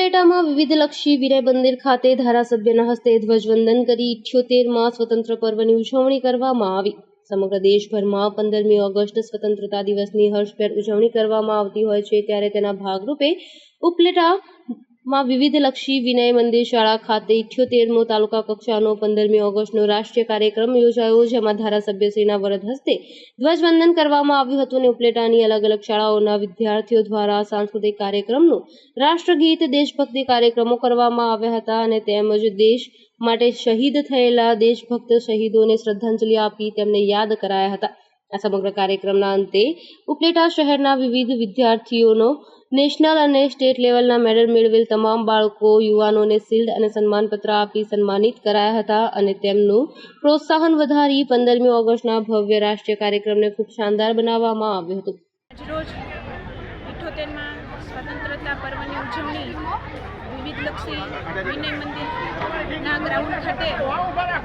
ઉપલેટામાં વિવિધલક્ષી વિરય મંદિર ખાતે ધારાસભ્યના હસ્તે ધ્વજવંદન કરી ઇઠ્યોતેરમાં સ્વતંત્ર પર્વની ઉજવણી કરવામાં આવી. સમગ્ર દેશભરમાં પંદરમી ઓગસ્ટ સ્વતંત્રતા દિવસની હર્ષભેર ઉજવણી કરવામાં આવતી હોય છે. ત્યારે તેના ભાગરૂપે ઉપલેટામાં વિવિધલક્ષી વિનય મંદિર શાળા ખાતે ઇઠ્યોતેરમો તાલુકા કક્ષાનો પંદરમી ઓગસ્ટનો રાષ્ટ્રીય કાર્યક્રમ યોજાયો, જેમાં ધારાસભ્યશ્રીના વરદ હસ્તે ધ્વજવંદન કરવામાં આવ્યું હતું અને ઉપલેટાની અલગ અલગ શાળાઓના વિદ્યાર્થીઓ દ્વારા સાંસ્કૃતિક કાર્યક્રમનું રાષ્ટ્રગીત, દેશભક્તિ કાર્યક્રમો કરવામાં આવ્યા હતા અને તેમજ દેશ માટે શહીદ થયેલા દેશભક્ત શહીદોને શ્રદ્ધાંજલિ આપી તેમને યાદ કરાયા હતા. આ સમગ્ર કાર્યક્રમના અંતે ઉપલેટા શહેરના વિવિધ વિદ્યાર્થીઓનો નેશનલ અને સ્ટેટ લેવલના મેડલ મેળવેલ તમામ બાળકો, યુવાનોને શિલ્ડ અને સન્માનપત્ર આપી સન્માનિત કરાયા હતા અને તેમનું પ્રોત્સાહન વધારી પંદરમી ઓગસ્ટના ભવ્ય રાષ્ટ્રીય કાર્યક્રમને ખૂબ શાનદાર બનાવવામાં આવ્યું હતું. આજરોજ સ્વતંત્રતા પર્વની ઉજવણી વિવિધલક્ષી વિનય મંદિરના ગ્રાઉન્ડ ખાતે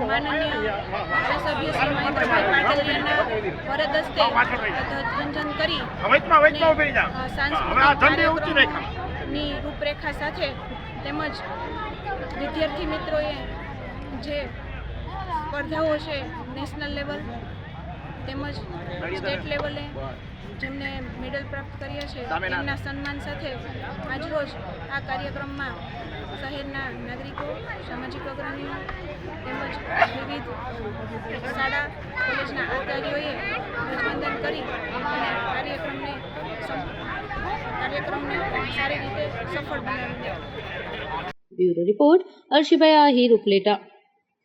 માનનીય ધારાસભ્ય શ્રી મહેન્દ્રભાઈ પાટલિયાના વરદ હસ્તે ધ્વજવંદન કરી સાંસ્કૃતિકની રૂપરેખા સાથે તેમજ વિદ્યાર્થી મિત્રોએ જે સ્પર્ધાઓ છે નેશનલ લેવલ તેમજ સ્ટેટ લેવલે જેમને મેડલ પ્રાપ્ત કર્યા છે તેમના સન્માન સાથે આજરોજ આ કાર્યક્રમમાં શહેરના નાગરિકો સામાજિક અગ્રણીઓ તેમજ વિવિધ શાળા કોલેજના આચાર્યોએ ધ્વજવંદન કરી અને કાર્યક્રમને કાર્યક્રમને સારી રીતે સફળ બનાવી બ્યુરો રિપોર્ટ અર્શિભાઈ આહિર ઉપલેટા.